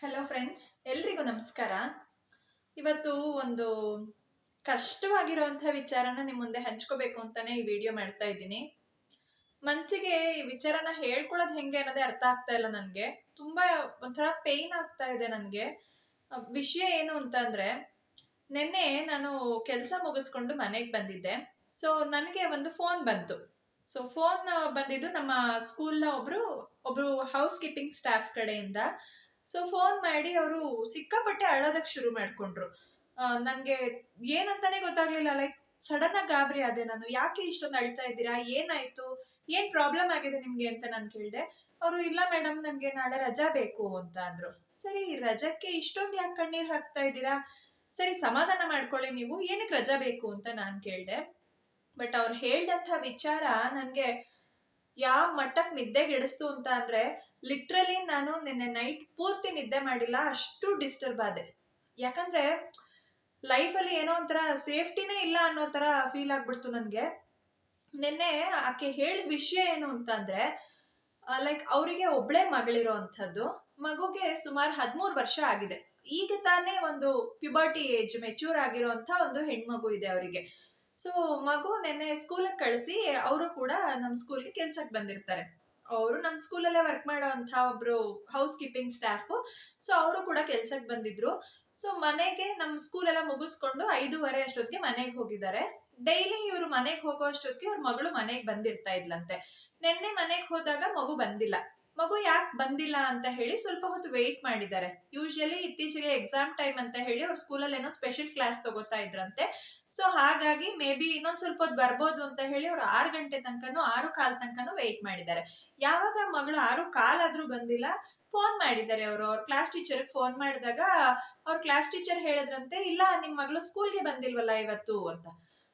Hello friends ಎಲ್ರಿಗೂ ನಮಸ್ಕಾರ. ಇವತ್ತು ಒಂದು ಕಷ್ಟವಾಗಿರುವಂಥ ವಿಚಾರನ ನಿಮ್ಮ ಮುಂದೆ ಹಂಚ್ಕೋಬೇಕು ಅಂತಾನೆ ಈ ವಿಡಿಯೋ ಮಾಡ್ತಾ ಇದ್ದೀನಿ. ಮನ್ಸಿಗೆ ಈ ವಿಚಾರನ ಹೇಳ್ಕೊಳ್ಳೋದು ಹೆಂಗೆ ಅನ್ನೋದೇ ಅರ್ಥ ಆಗ್ತಾ ಇಲ್ಲ ನನಗೆ. ತುಂಬಾ ಒಂಥರ ಪೇಯ್ನ್ ಆಗ್ತಾ ಇದೆ ನನಗೆ. ವಿಷಯ ಏನು ಅಂತ ಅಂದ್ರೆ, ನಿನ್ನೆ ನಾನು ಕೆಲಸ ಮುಗಿಸ್ಕೊಂಡು ಮನೆಗೆ ಬಂದಿದ್ದೆ. ಸೊ ನನಗೆ ಒಂದು ಫೋನ್ ಬಂತು. ಸೊ ಫೋನ್ ಬಂದಿದ್ದು ನಮ್ಮ ಸ್ಕೂಲ್ನ ಒಬ್ರು ಒಬ್ರು ಹೌಸ್ ಕೀಪಿಂಗ್ ಸ್ಟಾಫ್ ಕಡೆಯಿಂದ. ಸೊ ಫೋನ್ ಮಾಡಿ ಅವರು ಸಿಕ್ಕಾಪಟ್ಟೆ ಅಳೋದಕ್ಕೆ ಶುರು ಮಾಡ್ಕೊಂಡ್ರು. ನನಗೆ ಏನಂತಾನೆ ಗೊತ್ತಾಗ್ಲಿಲ್ಲ. ಲೈಕ್ ಸಡನ್ ಆಗಿ ಗಾಬರಿ ಆದೆ ನಾನು. ಯಾಕೆ ಇಷ್ಟೊಂದು ಅಳ್ತಾ ಇದ್ದೀರಾ? ಏನಾಯ್ತು? ಏನ್ ಪ್ರಾಬ್ಲಮ್ ಆಗಿದೆ ನಿಮ್ಗೆ ಅಂತ ನಾನು ಕೇಳಿದೆ. ಅವರು, ಇಲ್ಲ ಮೇಡಮ್ ನನಗೆ ನಾಳೆ ರಜಾ ಬೇಕು ಅಂತ ಅಂದ್ರು. ಸರಿ, ರಜಕ್ಕೆ ಇಷ್ಟೊಂದು ಯಾಕೆ ಕಣ್ಣೀರ್ ಹಾಕ್ತಾ ಇದ್ದೀರಾ? ಸರಿ, ಸಮಾಧಾನ ಮಾಡ್ಕೊಳ್ಳಿ ನೀವು. ಏನಕ್ಕೆ ರಜಾ ಬೇಕು ಅಂತ ನಾನು ಕೇಳಿದೆ. ಬಟ್ ಅವ್ರು ಹೇಳ್ದಂಥ ವಿಚಾರ ನನಗೆ ಯಾವ ಮಟ್ಟಕ್ಕೆ ನಿದ್ದೆಗೆಡಿಸ್ತು ಅಂತ ಅಂದ್ರೆ ಲಿಟ್ರಲಿ ನಾನು ನಿನ್ನೆ ನೈಟ್ ಪೂರ್ತಿ ನಿದ್ದೆ ಮಾಡಿಲ್ಲ, ಅಷ್ಟು ಡಿಸ್ಟರ್ಬ್ ಆದೆ. ಯಾಕಂದ್ರೆ ಲೈಫಲ್ಲಿ ಏನೋ ಒಂಥರ ಸೇಫ್ಟಿನೇ ಇಲ್ಲ ಅನ್ನೋ ತರ ಫೀಲ್ ಆಗ್ಬಿಡ್ತು ನನಗೆ. ನಿನ್ನೆ ಆಕೆ ಹೇಳಿದ ವಿಷಯ ಏನು ಅಂತಂದ್ರೆ ಲೈಕ್ ಅವರಿಗೆ ಒಬ್ಳೆ ಮಗಳಿರೋ ಅಂಥದ್ದು. ಮಗುಗೆ ಸುಮಾರು ಹದಿಮೂರು ವರ್ಷ ಆಗಿದೆ. ಈಗ ತಾನೇ ಒಂದು ಪ್ಯುಬರ್ಟಿ ಏಜ್ ಮೆಚೂರ್ ಆಗಿರೋಂಥ ಒಂದು ಹೆಣ್ಮಗು ಇದೆ ಅವರಿಗೆ. ಸೊ ಮಗು ನೆನ್ನೆ ಸ್ಕೂಲಿಗೆ ಕಳಿಸಿ, ಅವರು ಕೂಡ ನಮ್ಮ ಸ್ಕೂಲ್ಗೆ ಕೆಲ್ಸಕ್ಕೆ ಬಂದಿರ್ತಾರೆ. ಅವರು ನಮ್ಮ ಸ್ಕೂಲಲ್ಲೇ ವರ್ಕ್ ಮಾಡೋಂಥ ಒಬ್ರು ಹೌಸ್ ಕೀಪಿಂಗ್ ಸ್ಟಾಫ್ ಸೊ ಅವರು ಕೂಡ ಕೆಲ್ಸಕ್ಕೆ ಬಂದಿದ್ರು. ಸೊ ಮನೆಗೆ ನಮ್ಮ ಸ್ಕೂಲ್ ಎಲ್ಲ ಮುಗಿಸ್ಕೊಂಡು ಐದೂವರೆ ಅಷ್ಟೊತ್ತಿಗೆ ಮನೆಗೆ ಹೋಗಿದ್ದಾರೆ. ಡೈಲಿ ಇವರು ಮನೆಗೆ ಹೋಗೋ ಅಷ್ಟೊತ್ತಿಗೆ ಅವ್ರ ಮಗಳು ಮನೆಗೆ ಬಂದಿರ್ತಾ ಇದ್ಲಂತೆ. ನಿನ್ನೆ ಮನೆಗೆ ಹೋದಾಗ ಮಗು ಬಂದಿಲ್ಲ. ಮಗು ಯಾಕೆ ಬಂದಿಲ್ಲ ಅಂತ ಹೇಳಿ ಸ್ವಲ್ಪ ಹೊತ್ತು ವೆಯ್ಟ್ ಮಾಡಿದ್ದಾರೆ. ಯೂಶಲಿ ಇತ್ತೀಚೆಗೆ ಎಕ್ಸಾಮ್ ಟೈಮ್ ಅಂತ ಹೇಳಿ ಅವ್ರ ಸ್ಕೂಲಲ್ಲಿ ಏನೋ ಸ್ಪೆಷಲ್ ಕ್ಲಾಸ್ ತಗೋತಾ ಇದ್ರಂತೆ. ಸೊ ಹಾಗಾಗಿ ಮೇ ಬಿ ಇನ್ನೊಂದ್ ಸ್ವಲ್ಪ ಹೊತ್ತು ಬರ್ಬೋದು ಅಂತ ಹೇಳಿ ಅವ್ರು ಆರು ಗಂಟೆ ತನಕನೂ, ಆರು ಕಾಲ್ ತನಕನೂ ವೆಯ್ಟ್ ಮಾಡಿದ್ದಾರೆ. ಯಾವಾಗ ಮಗಳು ಆರು ಕಾಲಾದ್ರೂ ಬಂದಿಲ್ಲ ಫೋನ್ ಮಾಡಿದ್ದಾರೆ ಅವರು. ಅವ್ರ ಕ್ಲಾಸ್ ಟೀಚರ್ ಫೋನ್ ಮಾಡಿದಾಗ, ಅವ್ರ ಕ್ಲಾಸ್ ಟೀಚರ್ ಹೇಳಿದ್ರಂತೆ, ಇಲ್ಲ, ನಿಮ್ ಮಗಳು ಸ್ಕೂಲ್ಗೆ ಬಂದಿಲ್ವಲ್ಲ ಇವತ್ತು ಅಂತ.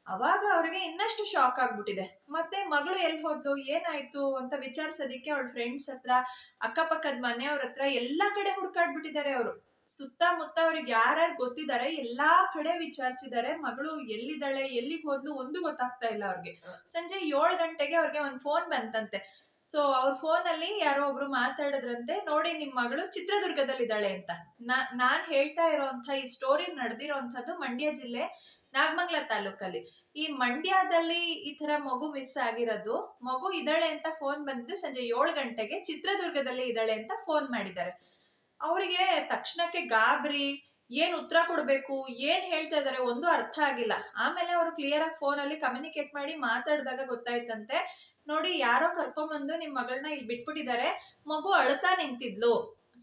ಅವಾಗ ಅವ್ರಿಗೆ ಇನ್ನಷ್ಟು ಶಾಕ್ ಆಗ್ಬಿಟ್ಟಿದೆ. ಮತ್ತೆ ಮಗಳು ಎಲ್ಲಿ ಹೋದ್ಲು, ಏನಾಯ್ತು ಅಂತ ವಿಚಾರಿಸೋದಿಕ್ಕೆ ಅವಳ ಫ್ರೆಂಡ್ಸ್ ಹತ್ರ, ಅಕ್ಕಪಕ್ಕದ ಮನೆಯವ್ರ ಹತ್ರ ಎಲ್ಲಾ ಕಡೆ ಹುಡ್ಕಾಡ್ಬಿಟ್ಟಿದ್ದಾರೆ ಅವರು. ಸುತ್ತಮುತ್ತ ಅವ್ರಿಗೆ ಯಾರ್ಯಾರು ಗೊತ್ತಿದ್ದಾರೆ ಎಲ್ಲಾ ಕಡೆ ವಿಚಾರಿಸಿದ್ದಾರೆ. ಮಗಳು ಎಲ್ಲಿದ್ದಾಳೆ, ಎಲ್ಲಿಗೆ ಹೋದ್ಲು ಒಂದು ಗೊತ್ತಾಗ್ತಾ ಇಲ್ಲ ಅವ್ರಿಗೆ. ಸಂಜೆ ಏಳು ಗಂಟೆಗೆ ಅವ್ರಿಗೆ ಒಂದ್ ಫೋನ್ ಬಂತಂತೆ. ಸೊ ಅವ್ರ ಫೋನ್ ಅಲ್ಲಿ ಯಾರೋ ಒಬ್ರು ಮಾತಾಡಿದ್ರಂತೆ, ನೋಡಿ ನಿಮ್ ಮಗಳು ಚಿತ್ರದುರ್ಗದಲ್ಲಿದ್ದಾಳೆ ಅಂತ. ನಾ, ನಾನ್ ಹೇಳ್ತಾ ಇರೋಂಥ ಈ ಸ್ಟೋರಿ ನಡೆದಿರೋಂಥದ್ದು ಮಂಡ್ಯ ಜಿಲ್ಲೆ ನಾಗಮಂಗಲ ತಾಲೂಕಲ್ಲಿ. ಈ ಮಂಡ್ಯದಲ್ಲಿ ಈ ತರ ಮಗು ಮಿಸ್ ಆಗಿರೋದು, ಮಗು ಇದ್ದಾಳೆ ಅಂತ ಫೋನ್ ಬಂದಿದ್ದು ಸಂಜೆ ಏಳು ಗಂಟೆಗೆ ಚಿತ್ರದುರ್ಗದಲ್ಲಿ ಇದ್ದಾಳೆ ಅಂತ ಫೋನ್ ಮಾಡಿದ್ದಾರೆ. ಅವರಿಗೆ ತಕ್ಷಣಕ್ಕೆ ಗಾಬರಿ, ಏನ್ ಉತ್ತರ ಕೊಡ್ಬೇಕು, ಏನ್ ಹೇಳ್ತಾ ಇದಾರೆ ಒಂದು ಅರ್ಥ ಆಗಿಲ್ಲ. ಆಮೇಲೆ ಅವರು ಕ್ಲಿಯರ್ ಆಗಿ ಫೋನ್ ಅಲ್ಲಿ ಕಮ್ಯುನಿಕೇಟ್ ಮಾಡಿ ಮಾತಾಡಿದಾಗ ಗೊತ್ತಾಯ್ತಂತೆ, ನೋಡಿ ಯಾರೋ ಕರ್ಕೊಂಬಂದು ನಿಮ್ ಮಗಳನ್ನ ಇಲ್ಲಿ ಬಿಟ್ಬಿಟ್ಟಿದ್ದಾರೆ, ಮಗು ಅಳ್ತಾ ನಿಂತಿದ್ಲು.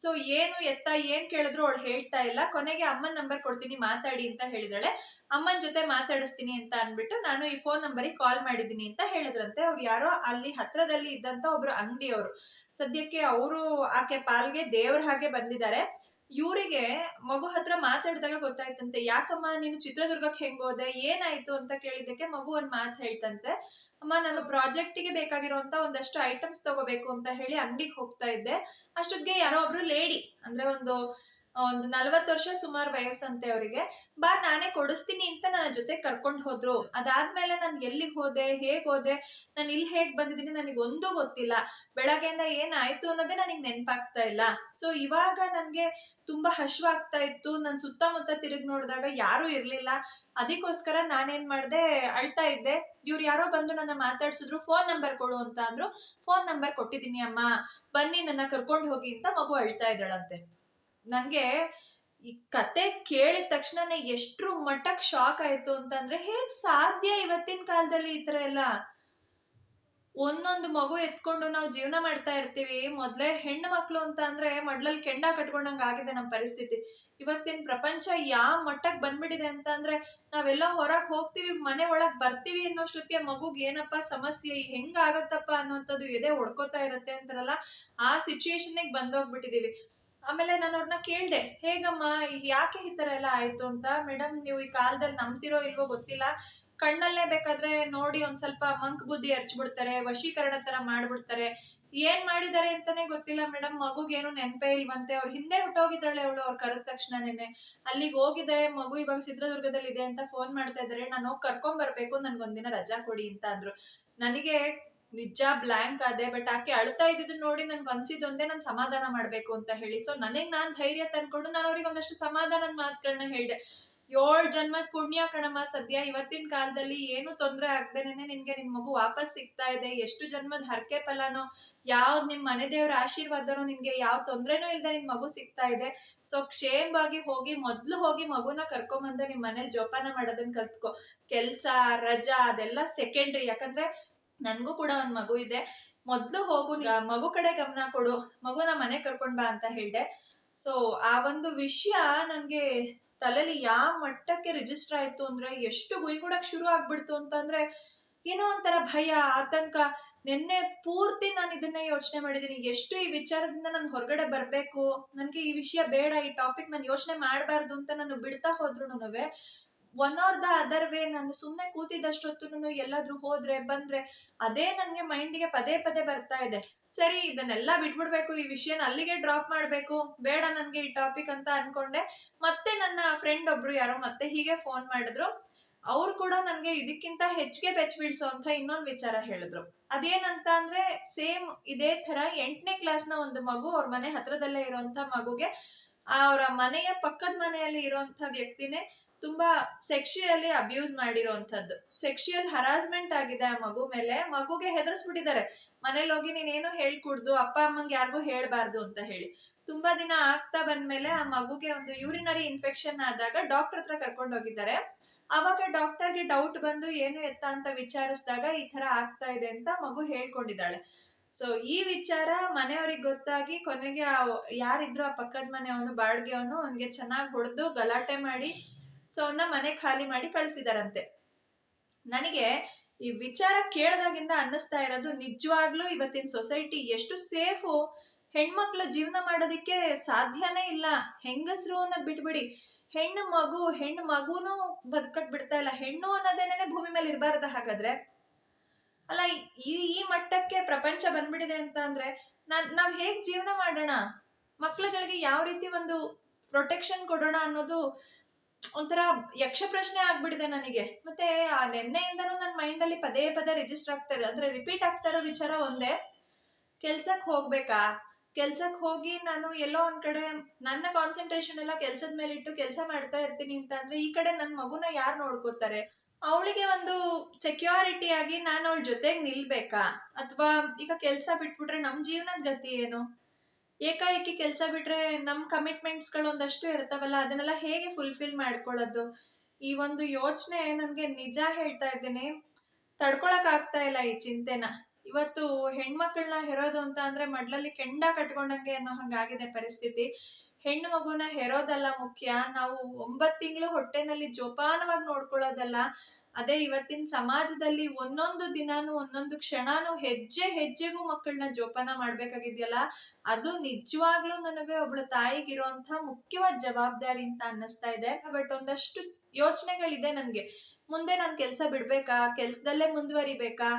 ಸೊ ಏನು ಎತ್ತ, ಏನ್ ಕೇಳಿದ್ರು ಅವಳು ಹೇಳ್ತಾ ಇಲ್ಲ. ಕೊನೆಗೆ ಅಮ್ಮನ ನಂಬರ್ ಕೊಡ್ತೀನಿ, ಮಾತಾಡಿ ಅಂತ ಹೇಳಿದಾಳೆ. ಅಮ್ಮನ ಜೊತೆ ಮಾತಾಡಿಸ್ತೀನಿ ಅಂತ ಅನ್ಬಿಟ್ಟು ನಾನು ಈ ಫೋನ್ ನಂಬರಿಗೆ ಕಾಲ್ ಮಾಡಿದ್ದೀನಿ ಅಂತ ಹೇಳಿದ್ರಂತೆ. ಅವ್ರು ಯಾರೋ ಅಲ್ಲಿ ಹತ್ರದಲ್ಲಿ ಇದ್ದಂತ ಒಬ್ರು ಅಂಗಡಿಯವರು. ಸದ್ಯಕ್ಕೆ ಅವರು ಆಕೆ ಪಾಲ್ಗೆ ದೇವ್ರ ಹಾಗೆ ಬಂದಿದ್ದಾರೆ. ಇವರಿಗೆ ಮಗು ಹತ್ರ ಮಾತಾಡಿದಾಗ ಗೊತ್ತಾಯ್ತಂತೆ, ಯಾಕಮ್ಮ ನೀನು ಚಿತ್ರದುರ್ಗಕ್ಕೆ ಹೆಂಗ್ ಹೋದೆ, ಏನಾಯ್ತು ಅಂತ ಕೇಳಿದ್ದಕ್ಕೆ ಮಗು ಒಂದ್ ಮಾತು ಹೇಳ್ತಂತೆ, ಅಮ್ಮ, ನಾನು ಪ್ರಾಜೆಕ್ಟಿಗೆ ಬೇಕಾಗಿರುವಂತ ಒಂದಷ್ಟು ಐಟಮ್ಸ್ ತಗೋಬೇಕು ಅಂತ ಹೇಳಿ ಅಂಗಡಿಗೆ ಹೋಗ್ತಾ ಇದ್ದೆ. ಅಷ್ಟೊತ್ತಿಗೆ ಯಾರೋ ಒಬ್ರು ಲೇಡಿ, ಅಂದ್ರೆ ಒಂದು ಒಂದು ನಲ್ವತ್ತು ವರ್ಷ ಸುಮಾರು ವಯಸ್ಸಂತೆ ಅವರಿಗೆ, ಬಾ ನಾನೇ ಕೊಡಿಸ್ತೀನಿ ಅಂತ ನನ್ನ ಜೊತೆ ಕರ್ಕೊಂಡು ಹೋದ್ರು. ಅದಾದ್ಮೇಲೆ ನಾನು ಎಲ್ಲಿಗೆ ಹೋದೆ, ಹೇಗೆ ಹೋದೆ, ನಾನು ಇಲ್ಲಿ ಹೇಗೆ ಬಂದಿದ್ದೀನಿ ನನಗೆ ಒಂದೂ ಗೊತ್ತಿಲ್ಲ. ಬೆಳಗ್ಗೆಯಿಂದ ಏನಾಯ್ತು ಅನ್ನೋದೇ ನನಗೆ ನೆನಪಾಗ್ತಾ ಇಲ್ಲ. ಸೊ ಇವಾಗ ನನಗೆ ತುಂಬಾ ಹಶ್ವಾಗ್ತಾ ಇತ್ತು. ನನ್ನ ಸುತ್ತಮುತ್ತ ತಿರುಗಿ ನೋಡಿದಾಗ ಯಾರೂ ಇರ್ಲಿಲ್ಲ. ಅದಕ್ಕೋಸ್ಕರ ನಾನೇನ್ ಮಾಡಿದೆ, ಅಳ್ತಾ ಇದ್ದೆ. ಇವ್ರು ಯಾರೋ ಬಂದು ನನ್ನ ಮಾತಾಡ್ಸಿದ್ರು, ಫೋನ್ ನಂಬರ್ ಕೊಡು ಅಂತ ಅಂದ್ರು. ಫೋನ್ ನಂಬರ್ ಕೊಟ್ಟಿದ್ದೀನಿ ಅಮ್ಮ. ಬನ್ನಿ ನನ್ನ ಕರ್ಕೊಂಡು ಹೋಗಿ ಅಂತ ಮಗು ಅಳ್ತಾ ಇದ್ದಾಳಂತೆ. ನನ್ಗೆ ಈ ಕತೆ ಕೇಳಿದ ತಕ್ಷಣನೇ ಎಷ್ಟ್ರ ಮಟ್ಟಕ್ ಶಾಕ್ ಆಯ್ತು ಅಂತಂದ್ರೆ ಹೇಗ್ ಸಾಧ್ಯ ಇವತ್ತಿನ ಕಾಲದಲ್ಲಿ ಈ ತರ ಎಲ್ಲ? ಒಂದೊಂದು ಮಗು ಎತ್ಕೊಂಡು ನಾವು ಜೀವನ ಮಾಡ್ತಾ ಇರ್ತೀವಿ, ಮೊದ್ಲೇ ಹೆಣ್ಣು ಮಕ್ಳು ಅಂತ ಅಂದ್ರೆ ಮಡ್ಲಲ್ಲಿ ಕೆಂಡ ಕಟ್ಕೊಂಡಂಗ ಆಗಿದೆ ನಮ್ಮ ಪರಿಸ್ಥಿತಿ. ಇವತ್ತಿನ ಪ್ರಪಂಚ ಯಾವ ಮಟ್ಟಕ್ ಬಂದ್ಬಿಟ್ಟಿದೆ ಅಂತ ಅಂದ್ರೆ ನಾವೆಲ್ಲ ಹೊರಗ್ ಹೋಗ್ತೀವಿ, ಮನೆ ಒಳಗ್ ಬರ್ತೀವಿ ಅನ್ನೋಷ್ಟೊತ್ತಿಗೆ ಮಗುಗ್ ಏನಪ್ಪ ಸಮಸ್ಯೆ, ಹೆಂಗ್ ಆಗತ್ತಪ್ಪ ಅನ್ನೋಂಥದ್ದು ಎದೆ ಹೊಡ್ಕೋತಾ ಇರತ್ತೆ ಅಂತಾರಲ್ಲ, ಆ ಸಿಚುಯೇಷನ್ಗೆ ಬಂದೋಗ್ಬಿಟ್ಟಿದೀವಿ. ಆಮೇಲೆ ನಾನು ಅವ್ರನ್ನ ಕೇಳ್ದೆ, ಹೇಗಮ್ಮ ಯಾಕೆ ಈ ಥರ ಎಲ್ಲ ಆಯ್ತು ಅಂತ? ಮೇಡಮ್, ನೀವು ಈ ಕಾಲದಲ್ಲಿ ನಂಬ್ತಿರೋ ಇಲ್ವೋ ಗೊತ್ತಿಲ್ಲ. ಕಣ್ಣಲ್ಲೇ ಬೇಕಾದ್ರೆ ನೋಡಿ ಒಂದ್ ಸ್ವಲ್ಪ ಮಂಕ್ ಬುದ್ಧಿ ಹರ್ಚ್ಬಿಡ್ತಾರೆ, ವಶೀಕರಣ ತರ ಮಾಡ್ಬಿಡ್ತಾರೆ. ಏನ್ ಮಾಡಿದ್ದಾರೆ ಅಂತಾನೆ ಗೊತ್ತಿಲ್ಲ ಮೇಡಮ್. ಮಗುಗೇನು ನೆನ್ಪೇ ಇಲ್ವಂತೆ. ಅವ್ರು ಹಿಂದೆ ಹುಟ್ಟೋಗಿದ್ದಾಳೆ ಅವಳು ಅವ್ರು ಕರೆದ ತಕ್ಷಣನೇನೆ. ಅಲ್ಲಿಗೆ ಹೋಗಿದ್ರೆ ಮಗು ಇವಾಗ ಚಿತ್ರದುರ್ಗದಲ್ಲಿ ಇದೆ ಅಂತ ಫೋನ್ ಮಾಡ್ತಾ ಇದ್ದಾರೆ. ನಾನು ಹೋಗಿ ಕರ್ಕೊಂಡ್ ಬರ್ಬೇಕು ನನ್ಗೊಂದಿನ ರಜಾ ಕೊಡಿ ಅಂತ ಅಂದ್ರು. ನನಗೆ ನಿಜ ಬ್ಲ್ಯಾಂಕ್ ಆದೆ ಬಟ್ ಆಕೆ ಅಳ್ತಾ ಇದ್ದಿದ್ದು ನೋಡಿ ನನ್ಗೆ ಅನ್ಸಿದ್ದೊಂದೇ ನಾನು ಸಮಾಧಾನ ಮಾಡ್ಬೇಕು ಅಂತ ಹೇಳಿ. ಸೊ ನನಗ್ ನಾನ್ ಧೈರ್ಯ ತಂದ್ಕೊಂಡು ನಾನು ಅವ್ರಿಗೆ ಒಂದಷ್ಟು ಸಮಾಧಾನದ ಮಾತುಗಳನ್ನ ಹೇಳಿದೆ. ಏಳ್ ಜನ್ಮದ ಪುಣ್ಯ ಕಣಮ್ಮ ಸದ್ಯ, ಇವತ್ತಿನ ಕಾಲದಲ್ಲಿ ಏನು ತೊಂದ್ರೆ ಆಗ್ದೇನೆ ನಿನ್ಗೆ ನಿನ್ ಮಗು ವಾಪಸ್ ಸಿಗ್ತಾ ಇದೆ. ಎಷ್ಟು ಜನ್ಮದ ಹರಕೆ ಫಲನೋ, ಯಾವ್ದು ನಿಮ್ ಮನೆ ದೇವ್ರ ಆಶೀರ್ವಾದನೋ ನಿನ್ಗೆ, ಯಾವ ತೊಂದ್ರೆನೂ ಇಲ್ದೆ ನಿನ್ ಮಗು ಸಿಗ್ತಾ ಇದೆ. ಸೊ ಕ್ಷೇಮವಾಗಿ ಹೋಗಿ, ಮೊದ್ಲು ಹೋಗಿ ಮಗುನ ಕರ್ಕೊಂಬಂದೆ ನಿಮ್ ಮನೇಲಿ ಜೋಪಾನ ಮಾಡೋದನ್ನ ಕಲ್ತ್ಕೊ. ಕೆಲ್ಸ, ರಜಾ ಅದೆಲ್ಲ ಸೆಕೆಂಡ್ರಿ ಯಾಕಂದ್ರೆ ನನ್ಗೂ ಕೂಡ ಒಂದ್ ಮಗು ಇದೆ. ಮೊದ್ಲು ಹೋಗು ಮಗು ಕಡೆ ಗಮನ ಕೊಡು, ಮಗುನ ಮನೆ ಕರ್ಕೊಂಡ್ ಬಾ ಅಂತ ಹೇಳ್ದೆ. ಸೊ ಆ ಒಂದು ವಿಷಯ ನನ್ಗೆ ತಲೆಲಿ ಯಾವ ಮಟ್ಟಕ್ಕೆ ರಿಜಿಸ್ಟರ್ ಆಯ್ತು ಅಂದ್ರೆ, ಎಷ್ಟು ಗುಯ್ಗುಡಕ್ ಶುರು ಆಗ್ಬಿಡ್ತು ಅಂತಂದ್ರೆ, ಏನೋ ಒಂಥರ ಭಯ, ಆತಂಕ. ನಿನ್ನೆ ಪೂರ್ತಿ ನಾನು ಇದನ್ನೇ ಯೋಚನೆ ಮಾಡಿದೀನಿ. ಎಷ್ಟು ಈ ವಿಚಾರದಿಂದ ನಾನು ಹೊರಗಡೆ ಬರ್ಬೇಕು? ನನ್ಗೆ ಈ ವಿಷಯ ಬೇಡ, ಈ ಟಾಪಿಕ್ ನಾನು ಯೋಚನೆ ಮಾಡಬಾರ್ದು ಅಂತ ನಾನು ಬಿಡ್ತಾ ಹೋದ್ರುನುವೆ one or the other way ನಾನು ಸುಮ್ಮನೆ ಕೂತಿದ್ದಷ್ಟೊತ್ತು ಎಲ್ಲಾದ್ರೂ ಹೋದ್ರೆ, ಬಂದ್ರೆ ಅದೇ ನನ್ಗೆ ಮೈಂಡಿಗೆ ಪದೇ ಪದೇ ಬರ್ತಾ ಇದೆ. ಸರಿ, ಇದನ್ನೆಲ್ಲ ಬಿಟ್ಬಿಡ್ಬೇಕು, ಈ ವಿಷಯನ ಅಲ್ಲಿಗೆ ಡ್ರಾಪ್ ಮಾಡ್ಬೇಕು, ಬೇಡ ನನ್ಗೆ ಈ ಟಾಪಿಕ್ ಅಂತ ಅನ್ಕೊಂಡೆ. ಮತ್ತೆ ನನ್ನ ಫ್ರೆಂಡ್ ಒಬ್ರು ಯಾರೋ ಮತ್ತೆ ಹೀಗೆ ಫೋನ್ ಮಾಡಿದ್ರು. ಅವ್ರು ಕೂಡ ನನ್ಗೆ ಇದಕ್ಕಿಂತ ಹೆಚ್ಚಿಗೆ ಬೆಚ್ಚ ಬೀಳ್ಸೋ ಅಂತ ಇನ್ನೊಂದು ವಿಚಾರ ಹೇಳಿದ್ರು. ಅದೇನಂತ ಅಂದ್ರೆ ಸೇಮ್ ಇದೇ ತರ ಎಂಟನೇ ಕ್ಲಾಸ್ನ ಒಂದು ಮಗು ಅವ್ರ ಮನೆ ಹತ್ರದಲ್ಲೇ ಇರುವಂತ ಮಗುಗೆ, ಅವರ ಮನೆಯ ಪಕ್ಕದ ಮನೆಯಲ್ಲಿ ಇರುವಂತ ವ್ಯಕ್ತಿನೇ ತುಂಬಾ ಸೆಕ್ಷುಯಲಿ ಅಬ್ಯೂಸ್ ಮಾಡಿರೋಂಥದ್ದು. ಸೆಕ್ಷುಯಲ್ ಹರಾಸ್ಮೆಂಟ್ ಆಗಿದೆ ಆ ಮಗು ಮೇಲೆ. ಮಗುಗೆ ಹೆದರ್ಸ್ಬಿಟ್ಟಿದ್ದಾರೆ. ಮನೇಲಿ ಹೋಗಿ ನೀನೇನು ಹೇಳ್ಕೊಡ್ದು? ಅಪ್ಪ, ಅಮ್ಮಂಗೆ ಯಾರಿಗೂ ಹೇಳ್ಬಾರ್ದು ಅಂತ ಹೇಳಿ. ತುಂಬಾ ದಿನ ಆಗ್ತಾ ಬಂದ್ಮೇಲೆ ಆ ಮಗುಗೆ ಒಂದು ಯೂರಿನರಿ ಇನ್ಫೆಕ್ಷನ್ ಆದಾಗ ಡಾಕ್ಟರ್ ಹತ್ರ ಕರ್ಕೊಂಡು ಹೋಗಿದ್ದಾರೆ. ಅವಾಗ ಡಾಕ್ಟರ್ಗೆ ಡೌಟ್ ಬಂದು ಏನು ಎತ್ತ ಅಂತ ವಿಚಾರಿಸಿದಾಗ ಈ ತರ ಆಗ್ತಾ ಇದೆ ಅಂತ ಮಗು ಹೇಳ್ಕೊಂಡಿದ್ದಾಳೆ. ಸೊ ಈ ವಿಚಾರ ಮನೆಯವ್ರಿಗೆ ಗೊತ್ತಾಗಿ ಕೊನೆಗೆ ಯಾರಿದ್ರು ಆ ಪಕ್ಕದ ಮನೆಯವನು, ಬಾಡ್ಗೆಯವನು ಅವನ್ಗೆ ಚೆನ್ನಾಗಿ ಹೊಡೆದು ಗಲಾಟೆ ಮಾಡಿ ಸೊ ಅವನ್ನ ಮನೆ ಖಾಲಿ ಮಾಡಿ ಕಳ್ಸಿದಾರಂತೆ. ನನಗೆ ಈ ವಿಚಾರ ಕೇಳ್ದಾಗಿಂದ ಅನ್ನಿಸ್ತಾ ಇರೋದು ನಿಜವಾಗ್ಲೂ ಇವತ್ತಿನ ಸೊಸೈಟಿ ಎಷ್ಟು ಸೇಫು, ಹೆಣ್ಮಕ್ಳು ಜೀವನ ಮಾಡೋದಿಕ್ಕೆ ಸಾಧ್ಯನೇ ಇಲ್ಲ. ಹೆಂಗಸರು ಅನ್ನೋದು ಬಿಟ್ಬಿಡಿ. ಹೆಣ್ಣು ಮಗು, ಹೆಣ್ಣು ಮಗುನು ಬದುಕಕ್ ಬಿಡ್ತಾ ಇಲ್ಲ. ಹೆಣ್ಣು ಅನ್ನೋದೇನೆ ಭೂಮಿ ಮೇಲೆ ಇರಬಾರ್ದ ಹಾಗಾದ್ರೆ? ಅಲ್ಲ, ಈ ಈ ಮಟ್ಟಕ್ಕೆ ಪ್ರಪಂಚ ಬಂದ್ಬಿಟ್ಟಿದೆ ಅಂತ ಅಂದ್ರೆ ನಾನ್, ನಾವ್ ಹೇಗ್ ಜೀವನ ಮಾಡೋಣ? ಮಕ್ಳುಗಳಿಗೆ ಯಾವ ರೀತಿ ಒಂದು ಪ್ರೊಟೆಕ್ಷನ್ ಕೊಡೋಣ ಅನ್ನೋದು ಒಂಥರ ಯಕ್ಷ ಪ್ರಶ್ನೆ ಆಗ್ಬಿಟ್ಟಿದೆ ನನಗೆ. ಮತ್ತೆ ಆ ನಿನ್ನೆಯಿಂದನೂ ನನ್ನ ಮೈಂಡ್ ಅಲ್ಲಿ ಪದೇ ಪದೇ ರಿಜಿಸ್ಟರ್ ಆಗ್ತಾ ಇದೆ ಅಂದ್ರೆ ರಿಪೀಟ್ ಆಗ್ತಾ ಇರೋ ವಿಚಾರ ಒಂದೇ. ಕೆಲ್ಸಕ್ಕೆ ಹೋಗ್ಬೇಕಾ? ಕೆಲ್ಸಕ್ಕೆ ಹೋಗಿ ನಾನು ಎಲ್ಲೋ ಒಂದ್ ಕಡೆ ನನ್ನ ಕಾನ್ಸಂಟ್ರೇಷನ್ ಎಲ್ಲ ಕೆಲ್ಸದ ಮೇಲೆ ಇಟ್ಟು ಕೆಲಸ ಮಾಡ್ತಾ ಇರ್ತೀನಿ ಅಂತ ಅಂದ್ರೆ ಈ ಕಡೆ ನನ್ನ ಮಗುನ ಯಾರು ನೋಡ್ಕೋತಾರೆ? ಅವಳಿಗೆ ಒಂದು ಸೆಕ್ಯೂರಿಟಿ ಆಗಿ ನಾನು ಅವಳ ಜೊತೆಗೆ ನಿಲ್ಬೇಕಾ? ಅಥವಾ ಈಗ ಕೆಲಸ ಬಿಟ್ಬಿಟ್ರೆ ನಮ್ಮ ಜೀವನದ ಗತಿ ಏನು? ಏಕಾಏಕಿ ಕೆಲಸ ಬಿಟ್ರೆ ನಮ್ ಕಮಿಟ್ಮೆಂಟ್ಸ್ಗಳು ಒಂದಷ್ಟು ಇರ್ತಾವಲ್ಲ ಅದನ್ನೆಲ್ಲ ಹೇಗೆ ಫುಲ್ಫಿಲ್ ಮಾಡ್ಕೊಳ್ಳೋದು? ಈ ಒಂದು ಯೋಚನೆ ನನಗೆ ನಿಜ ಹೇಳ್ತಾ ಇದ್ದೀನಿ. ತಡ್ಕೊಳಕ್ ಆಗ್ತಾ ಇಲ್ಲ ಈ ಚಿಂತೆನ. ಇವತ್ತು ಹೆಣ್ಮಕ್ಳನ್ನ ಹೆರೋದು ಅಂತ ಅಂದ್ರೆ ಮಡ್ಲಲ್ಲಿ ಕೆಂಡ ಕಟ್ಕೊಂಡಂಗೆ ಅನ್ನೋ ಹಂಗಾಗಿದೆ ಪರಿಸ್ಥಿತಿ. ಹೆಣ್ಣು ಮಗುನ ಹೆರೋದಲ್ಲ ಮುಖ್ಯ. ನಾವು ಒಂಬತ್ ತಿಂಗಳು ಹೊಟ್ಟೆನಲ್ಲಿ ಜೋಪಾನವಾಗಿ ನೋಡ್ಕೊಳ್ಳೋದಲ್ಲ. ಅದೇ ಇವತ್ತಿನ ಸಮಾಜದಲ್ಲಿ ಒಂದೊಂದು ದಿನಾನು, ಒಂದೊಂದು ಕ್ಷಣಾನು ಹೆಜ್ಜೆ ಹೆಜ್ಜೆಗೂ ಮಕ್ಕಳನ್ನ ಜೋಪಾನ ಮಾಡ್ಬೇಕಾಗಿದ್ಯಲ್ಲ? ಅದು ನಿಜವಾಗ್ಲೂ ನನಗೆ ಒಬ್ಳು ತಾಯಿಗಿರುವಂತ ಮುಖ್ಯವಾದ ಜವಾಬ್ದಾರಿ ಅಂತ ಅನ್ನಿಸ್ತಾ ಇದೆ. ಬಟ್ ಒಂದಷ್ಟು ಯೋಚನೆಗಳಿದೆ ನನ್ಗೆ. ಮುಂದೆ ನಾನು ಕೆಲಸ ಬಿಡ್ಬೇಕಾ? ಕೆಲ್ಸದಲ್ಲೇ ಮುಂದುವರಿಬೇಕಾ?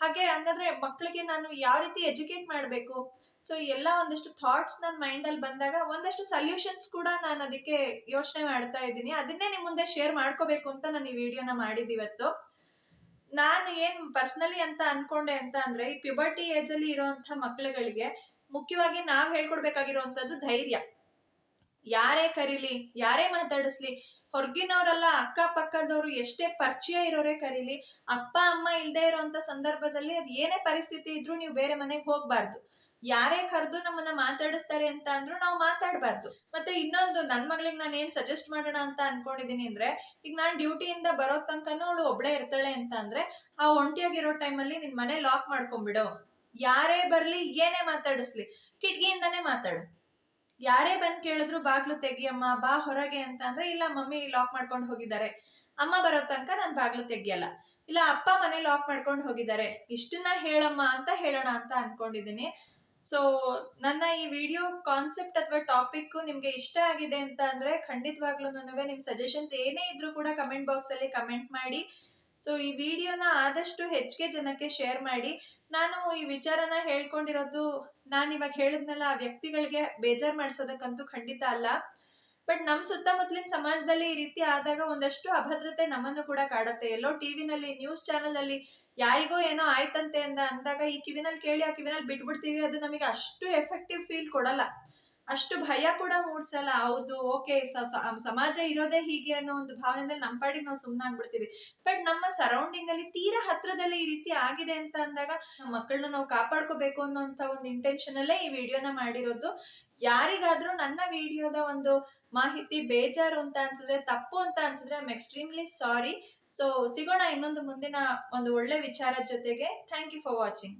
ಹಾಗೆ ಹಂಗಂದ್ರೆ ಮಕ್ಕಳಿಗೆ ನಾನು ಯಾವ ರೀತಿ ಎಜುಕೇಟ್ ಮಾಡ್ಬೇಕು? ಸೊ ಎಲ್ಲ ಒಂದಷ್ಟು ಥಾಟ್ಸ್ ನನ್ನ ಮೈಂಡ್ ಅಲ್ಲಿ ಬಂದಾಗ ಒಂದಷ್ಟು ಸೊಲ್ಯೂಷನ್ಸ್ ಕೂಡ ನಾನು ಅದಕ್ಕೆ ಯೋಚನೆ ಮಾಡ್ತಾ ಇದ್ದೀನಿ. ಅದನ್ನೇ ನಿಮ್ಮ ಮುಂದೆ ಶೇರ್ ಮಾಡ್ಕೋಬೇಕು ಅಂತ ನಾನು ಈ ವಿಡಿಯೋನ ಮಾಡಿದ್ದು ಇವತ್ತು. ನಾನು ಏನು ಪರ್ಸನಲಿ ಅಂತ ಅನ್ಕೊಂಡೆ ಅಂತ ಅಂದ್ರೆ, ಈ ಪ್ಯುಬರ್ಟಿ ಏಜ್ ಅಲ್ಲಿ ಇರುವಂತ ಮಕ್ಳುಗಳಿಗೆ ಮುಖ್ಯವಾಗಿ ನಾವ್ ಹೇಳ್ಕೊಡ್ಬೇಕಾಗಿರುವಂತದ್ದು ಧೈರ್ಯ. ಯಾರೇ ಕರೀಲಿ, ಯಾರೇ ಮಾತಾಡಿಸ್ಲಿ, ಹೊರ್ಗಿನವರೆಲ್ಲ ಅಕ್ಕ ಪಕ್ಕದವ್ರು ಎಷ್ಟೇ ಪರಿಚಯ ಇರೋರೇ ಕರೀಲಿ, ಅಪ್ಪ, ಅಮ್ಮ ಇಲ್ದೇ ಇರೋಂತ ಸಂದರ್ಭದಲ್ಲಿ ಅದ್ ಏನೇ ಪರಿಸ್ಥಿತಿ ಇದ್ರೂ ನೀವು ಬೇರೆ ಮನೆಗೆ ಹೋಗ್ಬಾರ್ದು. ಯಾರೇ ಕರೆದು ನಮ್ಮನ್ನ ಮಾತಾಡಿಸ್ತಾರೆ ಅಂತ ಅಂದ್ರು ನಾವು ಮಾತಾಡಬಾರ್ದು. ಮತ್ತೆ ಇನ್ನೊಂದು, ನನ್ ಮಗಳಿಗೆ ನಾನು ಏನ್ ಸಜೆಸ್ಟ್ ಮಾಡೋಣ ಅಂತ ಅನ್ಕೊಂಡಿದೀನಿ ಅಂದ್ರೆ, ಈಗ ನಾನ್ ಡ್ಯೂಟಿಯಿಂದ ಬರೋ ತನಕನೂ ಅವಳು ಒಬ್ಳೆ ಇರ್ತಾಳೆ ಅಂತ ಅಂದ್ರೆ, ಆ ಒಂಟಿಯಾಗಿರೋ ಟೈಮಲ್ಲಿ ನಿನ್ ಮನೆ ಲಾಕ್ ಮಾಡ್ಕೊಂಡ್ಬಿಡು. ಯಾರೇ ಬರ್ಲಿ, ಏನೇ ಮಾತಾಡಿಸ್ಲಿ, ಕಿಟಕಿಯಿಂದಾನೇ ಮಾತಾಡು. ಯಾರೇ ಬಂದ್ ಕೇಳಿದ್ರು ಬಾಗ್ಲು ತೆಗಿಯಮ್ಮ ಬಾ ಹೊರಗೆ ಅಂತ ಅಂದ್ರೆ, ಇಲ್ಲ ಮಮ್ಮಿ ಲಾಕ್ ಮಾಡ್ಕೊಂಡು ಹೋಗಿದ್ದಾರೆ. ಅಮ್ಮ ಬರೋ ತನಕ ನಾನ್ ಬಾಗ್ಲು ತೆಗಿಯಲ್ಲ. ಇಲ್ಲ, ಅಪ್ಪ ಮನೆ ಲಾಕ್ ಮಾಡ್ಕೊಂಡು ಹೋಗಿದ್ದಾರೆ. ಇಷ್ಟನ್ನ ಹೇಳಮ್ಮ ಅಂತ ಹೇಳೋಣ ಅಂತ ಅನ್ಕೊಂಡಿದೀನಿ. ಸೊ ನನ್ನ ಈ ವಿಡಿಯೋ ಕಾನ್ಸೆಪ್ಟ್ ಅಥವಾ ಟಾಪಿಕ್ ನಿಮ್ಗೆ ಇಷ್ಟ ಆಗಿದೆ ಅಂತ ಅಂದ್ರೆ ಖಂಡಿತವಾಗ್ಲೂ ನಿಮ್ ಸಜೆಷನ್ಸ್ ಏನೇ ಇದ್ರೂ ಕೂಡ ಕಮೆಂಟ್ ಬಾಕ್ಸ್ ಅಲ್ಲಿ ಕಮೆಂಟ್ ಮಾಡಿ. ಸೊ ಈ ವಿಡಿಯೋನ ಆದಷ್ಟು ಹೆಚ್ಚಿಗೆ ಜನಕ್ಕೆ ಶೇರ್ ಮಾಡಿ. ನಾನು ಈ ವಿಚಾರನ ಹೇಳ್ಕೊಂಡಿರೋದು ನಾನು ಇವಾಗ ಹೇಳಿದ್ನಲ್ಲ, ಆ ವ್ಯಕ್ತಿಗಳಿಗೆ ಬೇಜಾರ್ ಮಾಡ್ಸೋದಕ್ಕಂತೂ ಖಂಡಿತ ಅಲ್ಲ. ಬಟ್ ನಮ್ಮ ಸುತ್ತಮುತ್ತಲಿನ ಸಮಾಜದಲ್ಲಿ ಈ ರೀತಿ ಆದಾಗ ಒಂದಷ್ಟು ಅಭದ್ರತೆ ನಮ್ಮನ್ನು ಕೂಡ ಕಾಡುತ್ತೆ. ಎಲ್ಲೋ ಟಿವಿನಲ್ಲಿ ನ್ಯೂಸ್ ಚಾನೆಲ್ ಅಲ್ಲಿ ಯಾರಿಗೋ ಏನೋ ಆಯ್ತಂತೆ ಅಂತ ಅಂದಾಗ ಈ ಕಿವಿನಲ್ಲಿ ಕೇಳಿ ಆ ಕಿವಿನಲ್ಲಿ ಬಿಟ್ಬಿಡ್ತೀವಿ. ಅದು ನಮಗೆ ಅಷ್ಟು ಎಫೆಕ್ಟಿವ್ ಫೀಲ್ ಕೊಡಲ್ಲ. ಅಷ್ಟು ಭಯ ಕೂಡ ಮೂಡ್ಸಲ್ಲ. ಹೌದು ಓಕೆ ಸಮಾಜ ಇರೋದೇ ಹೀಗೆ ಅನ್ನೋ ಒಂದು ಭಾವನೆಯಲ್ಲಿ ನಮ್ಮ ಪಾಡಿಗೆ ನಾವು ಸುಮ್ಮನಾಗ್ಬಿಡ್ತೀವಿ ಬಟ್ ನಮ್ಮ ಸರೌಂಡಿಂಗ್ ಅಲ್ಲಿ ತೀರಾ ಹತ್ರದಲ್ಲೇ ಈ ರೀತಿ ಆಗಿದೆ ಅಂತ ಅಂದಾಗ ಮಕ್ಕಳನ್ನ ನಾವು ಕಾಪಾಡ್ಕೋಬೇಕು ಅನ್ನೋಂಥ ಒಂದು ಇಂಟೆನ್ಷನ್ ಅಲ್ಲೇ ಈ ವಿಡಿಯೋನ ಮಾಡಿರೋದು. ಯಾರಿಗಾದ್ರೂ ನನ್ನ ವಿಡಿಯೋದ ಒಂದು ಮಾಹಿತಿ ಬೇಜಾರು ಅಂತ ಅನ್ಸಿದ್ರೆ, ತಪ್ಪು ಅಂತ ಅನ್ಸಿದ್ರೆ I am extremely sorry so ಸಿಗೋಣ ಇನ್ನೊಂದು ಮುಂದಿನ ಒಂದು ಒಳ್ಳೆ ವಿಚಾರದ ಜೊತೆಗೆ. Thank you for watching